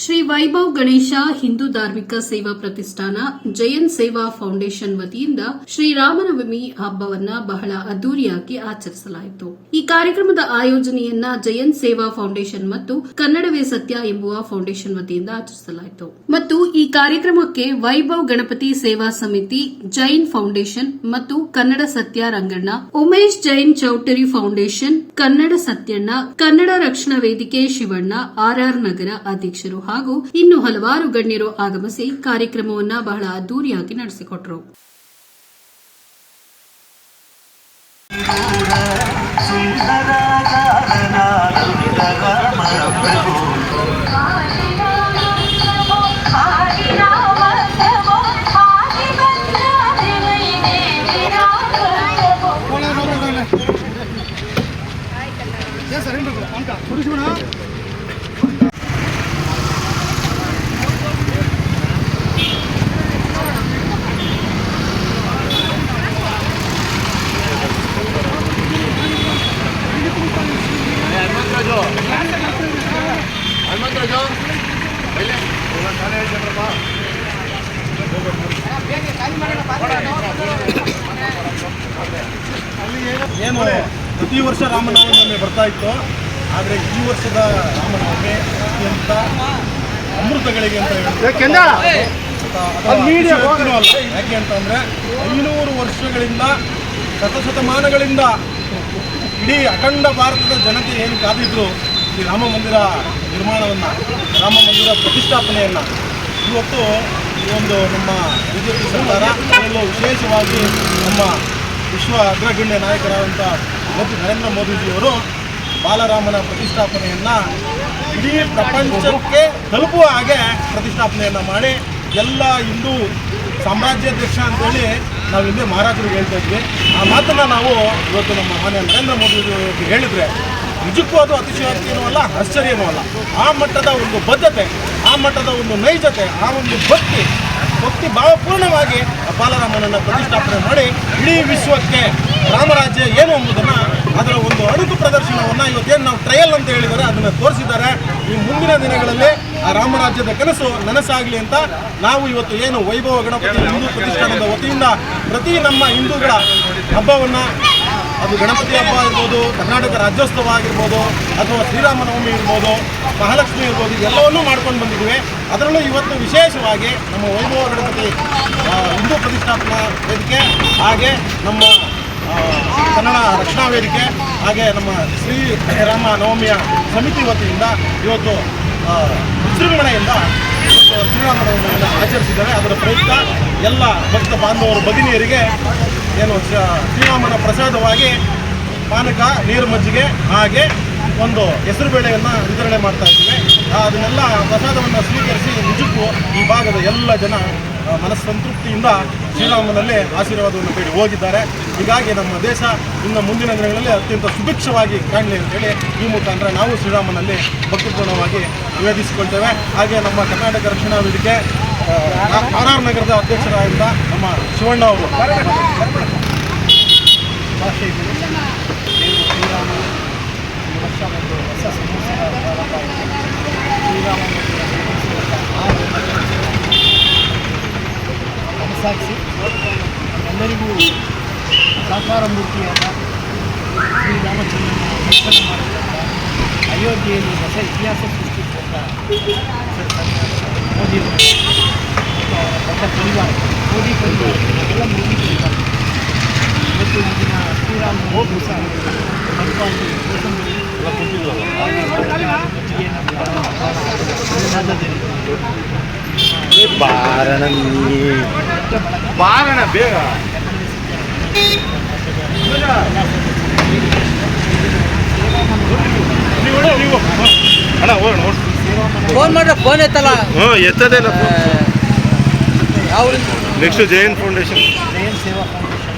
ಶ್ರೀ ವೈಭವ್ ಗಣೇಶ ಹಿಂದೂ ಧಾರ್ಮಿಕ ಸೇವಾ ಪ್ರತಿಷ್ಠಾನ ಜಯನ್ ಸೇವಾ ಫೌಂಡೇಶನ್ ವತಿಯಿಂದ ಶ್ರೀರಾಮನವಮಿ ಹಬ್ಬವನ್ನ ಬಹಳ ಅದ್ದೂರಿಯಾಗಿ ಆಚರಿಸಲಾಯಿತು. ಈ ಕಾರ್ಯಕ್ರಮದ ಆಯೋಜನೆಯನ್ನ ಜಯನ್ ಸೇವಾ ಫೌಂಡೇಶನ್ ಮತ್ತು ಕನ್ನಡವೇ ಸತ್ಯ ಎಂಬುವ ಫೌಂಡೇಶನ್ ವತಿಯಿಂದ ಆಚರಿಸಲಾಯಿತು. ಮತ್ತು ಈ ಕಾರ್ಯಕ್ರಮಕ್ಕೆ ವೈಭವ್ ಗಣಪತಿ ಸೇವಾ ಸಮಿತಿ, ಜೈನ್ ಫೌಂಡೇಶನ್ ಮತ್ತು ಕನ್ನಡ ಸತ್ಯ ರಂಗಣ್ಣ, ಉಮೇಶ್ ಜೈನ್ ಚೌಟರಿ ಫೌಂಡೇಶನ್, ಕನ್ನಡ ಸತ್ಯಣ್ಣ, ಕನ್ನಡ ರಕ್ಷಣಾ ವೇದಿಕೆ ಶಿವಣ್ಣ ಆರ್ಆರ್ ನಗರ ಅಧ್ಯಕ್ಷರು ಹಾಗೂ ಇನ್ನು ಹಲವಾರು ಗಣ್ಯರು ಆಗಮಿಸಿ ಕಾರ್ಯಕ್ರಮವನ್ನ ಬಹಳ ಅದ್ದೂರಿಯಾಗಿ ಪ್ರಭು ಏನು? ಪ್ರತಿ ವರ್ಷ ರಾಮನವಮಿ ಬರ್ತಾ ಇತ್ತು. ಆದರೆ ಈ ವರ್ಷದ ರಾಮನವಮಿ ಅತ್ಯಂತ ಅಮೃತಗಳಿಗೆ ಅಂತ ಹೇಳ್ತಾರೆ ಯಾಕೆ ಅಂತಂದ್ರೆ ಐನೂರು ವರ್ಷಗಳಿಂದ ಶತಶತಮಾನಗಳಿಂದ ಇಡೀ ಅಖಂಡ ಭಾರತದ ಜನತೆ ಏನು ಕಾದಿದ್ರು ಈ ರಾಮ ಮಂದಿರ ನಿರ್ಮಾಣವನ್ನು ರಾಮ ಮಂದಿರ ಪ್ರತಿಷ್ಠಾಪನೆಯನ್ನು. ಇವತ್ತು ಈ ಒಂದು ನಮ್ಮ ಬಿ ಜೆ ಸರ್ಕಾರ ಅದರಲ್ಲೂ ವಿಶೇಷವಾಗಿ ನಮ್ಮ ವಿಶ್ವ ಅಗ್ರಗಣ್ಯ ನಾಯಕರಾದಂಥ ನರೇಂದ್ರ ಮೋದಿಜಿಯವರು ಬಾಲರಾಮನ ಪ್ರತಿಷ್ಠಾಪನೆಯನ್ನು ಇಡೀ ಪ್ರಪಂಚಕ್ಕೆ ತಲುಪುವ ಹಾಗೆ ಪ್ರತಿಷ್ಠಾಪನೆಯನ್ನು ಮಾಡಿ ಎಲ್ಲ ಹಿಂದೂ ಸಾಮ್ರಾಜ್ಯಾಧ್ಯಕ್ಷ ಅಂತೇಳಿ ನಾವು ಹಿಂದೆ ಮಹಾರಾಜರಿಗೆ ಹೇಳ್ತಾ ಇದ್ವಿ. ಆ ಮಾತನ್ನು ನಾವು ಇವತ್ತು ನಮ್ಮ ಮಾನ್ಯ ನರೇಂದ್ರ ಮೋದಿ ಹೇಳಿದರೆ ನಿಜಕ್ಕೂ ಅದು ಅತಿಶಯೋಕ್ತಿಯೂ ಅಲ್ಲ ಆಶ್ಚರ್ಯವೂ ಅಲ್ಲ ಆ ಮಟ್ಟದ ಒಂದು ಬದ್ಧತೆ, ಆ ಮಟ್ಟದ ಒಂದು ನೈಜತೆ, ಆ ಒಂದು ಭಕ್ತಿ ಭಕ್ತಿ ಭಾವಪೂರ್ಣವಾಗಿ ಬಾಲರಾಮನನ್ನು ಪ್ರತಿಷ್ಠಾಪನೆ ಮಾಡಿ ಇಡೀ ವಿಶ್ವಕ್ಕೆ ರಾಮರಾಜ್ಯ ಏನು ಎಂಬುದನ್ನು ಅದರ ಒಂದು ಅಣುಕು ಪ್ರದರ್ಶನವನ್ನು ಇವತ್ತೇನು ನಾವು ಟ್ರಯಲ್ ಅಂತ ಹೇಳಿದರೆ, ಅದನ್ನು ತೋರಿಸಿದ್ದಾರೆ. ಈ ಮುಂದಿನ ದಿನಗಳಲ್ಲಿ ಆ ರಾಮರಾಜ್ಯದ ಕನಸು ನನಸಾಗಲಿ ಅಂತ ನಾವು ಇವತ್ತು ಏನು ವೈಭವ ಗಣಪತಿ ಹಿಂದೂ ಪ್ರತಿಷ್ಠಾನದ ವತಿಯಿಂದ ಪ್ರತಿ ನಮ್ಮ ಹಿಂದೂಗಳ ಹಬ್ಬವನ್ನು ಅದು ಗಣಪತಿ ಹಬ್ಬ ಇರ್ಬೋದು, ಕರ್ನಾಟಕ ರಾಜ್ಯೋತ್ಸವ ಆಗಿರ್ಬೋದು, ಅಥವಾ ಶ್ರೀರಾಮನವಮಿ ಇರ್ಬೋದು, ಮಹಾಲಕ್ಷ್ಮಿ ಇರ್ಬೋದು ಎಲ್ಲವನ್ನೂ ಮಾಡ್ಕೊಂಡು ಬಂದಿದ್ದೀವಿ. ಅದರಲ್ಲೂ ಇವತ್ತು ವಿಶೇಷವಾಗಿ ನಮ್ಮ ವೈಭವ ಗಣಪತಿ ಹಿಂದೂ ಪ್ರತಿಷ್ಠಾಪನಾ ವೇದಿಕೆ, ಹಾಗೆ ನಮ್ಮ ಕನ್ನಡ ರಕ್ಷಣಾ ವೇದಿಕೆ, ಹಾಗೆ ನಮ್ಮ ಶ್ರೀ ರಾಮ ನವಮಿಯ ಸಮಿತಿ ವತಿಯಿಂದ ಇವತ್ತು ವಿಜೃಂಭಣೆಯಿಂದ ಶ್ರೀರಾಮನವಮಿಯನ್ನು ಆಚರಿಸಿದ್ದಾರೆ ಅದರ ಪ್ರಯುಕ್ತ ಎಲ್ಲ ಭಕ್ತ ಬಾಂಧವರು, ಭಗಿನಿಯರಿಗೆ ಏನು, ಶ್ರ- ಶ್ರೀರಾಮನ ಪ್ರಸಾದವಾಗಿ ಪಾನಕ, ನೀರು ಮಜ್ಜಿಗೆ, ಹಾಗೆ ಒಂದು ಹೆಸರು ಬೇಳೆಯನ್ನು ವಿತರಣೆ ಮಾಡ್ತಾ ಇದ್ದೀವಿ. ಅದನ್ನೆಲ್ಲ ಪ್ರಸಾದವನ್ನು ಸ್ವೀಕರಿಸಿ ನಿಜಕ್ಕೂ ಈ ಭಾಗದ ಎಲ್ಲ ಜನ ಮನಸ್ಸಂತೃಪ್ತಿಯಿಂದ ಶ್ರೀರಾಮನಲ್ಲಿ ಆಶೀರ್ವಾದವನ್ನು ಬೇಡಿ ಹೋಗಿದ್ದಾರೆ. ಹೀಗಾಗಿ ನಮ್ಮ ದೇಶ ಇನ್ನು ಮುಂದಿನ ದಿನಗಳಲ್ಲಿ ಅತ್ಯಂತ ಸುಭಿಕ್ಷವಾಗಿ ಕಾಣಲಿ ಅಂತೇಳಿ ಈ ಮುಖಾಂತರ ನಾವು ಶ್ರೀರಾಮನಲ್ಲಿ ಭಕ್ತಿಪೂರ್ಣವಾಗಿ ನಿವೇದಿಸಿಕೊಳ್ತೇವೆ. ಹಾಗೆ ನಮ್ಮ ಕರ್ನಾಟಕ ರಕ್ಷಣಾ ವೇದಿಕೆ ಆರ್ ಆರ್ ನಗರದ ಅಧ್ಯಕ್ಷರಾಗಿದ್ದ ನಮ್ಮ ಶಿವಣ್ಣ ಅವರು ಭಾಷೆಗಳು ದೇವರು ಶ್ರೀರಾಮ ಈ ವರ್ಷ ಒಂದು ಹೊಸ ಸಂವತ್ಸರ ಪ್ರಾರಂಭ ಆಗಿದೆ ಶ್ರೀರಾಮ ಎಲ್ಲರಿಗೂ ಸಾಕಾರ ಮೂರ್ತಿಯಾದ ಶ್ರೀರಾಮಚಂದ್ರನ ದರ್ಶನ ಮಾಡಿದಂಥ ಅಯೋಧ್ಯೆಯಲ್ಲಿ ಹೊಸ ಇತಿಹಾಸ ಸೃಷ್ಟಿಸಿದಂಥ ಮೋದಿ ದೊಡ್ಡ ಪರಿವಾರ, ಮೋದಿ ಪರಿವಾರ, ಎಲ್ಲ ಮೋದಿ ಪರಿವಾರ. ಇವತ್ತು ಈ ದಿನ ಶ್ರೀರಾಮ ದಿವಸ ಮಲ್ಪಾಗಿ ಕೋಸಂಬರಿ ಬಾರಣ ಬೇಗ. ನೀವು ನೀವು ಅಣ್ಣ ಹೋಗೋಣ ಫೋನ್ ಮಾಡ್ರ ಫೋನ್ ಎತ್ತಲ್ಲ ಹ್ಞೂ ಎತ್ತದೆ ಇಲ್ಲ next Jain foundation Seva foundation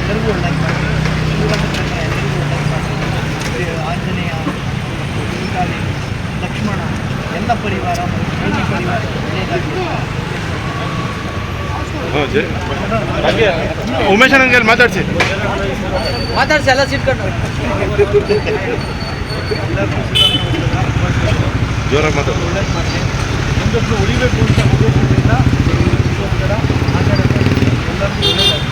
ಎಲ್ಲರಿಗೂ ಆಂಜನೇಯ ಸೀತಾದೇವಿ ಲಕ್ಷ್ಮಣ ಎಲ್ಲ ಪರಿವಾರ ಪರಿವಾರ ಉಮೇಶ್ ಹಂಗೆ ಮಾತಾಡ್ಸಿ. ಮಾತಾಡ್ಸಿ ಎಲ್ಲ ಸಿಟ್ಕೊಂಡು ಜೋರಾಗಿ ಮಾತಾಡಿ. ಒಂದೊಂದು ಉಳಿಬೇಕು ಅಂತ ಉದ್ದೇಶದಿಂದ ವಿಶ್ವೋತ್ತರ ಆಚರಣೆ ಎಲ್ಲರಿಗೂ.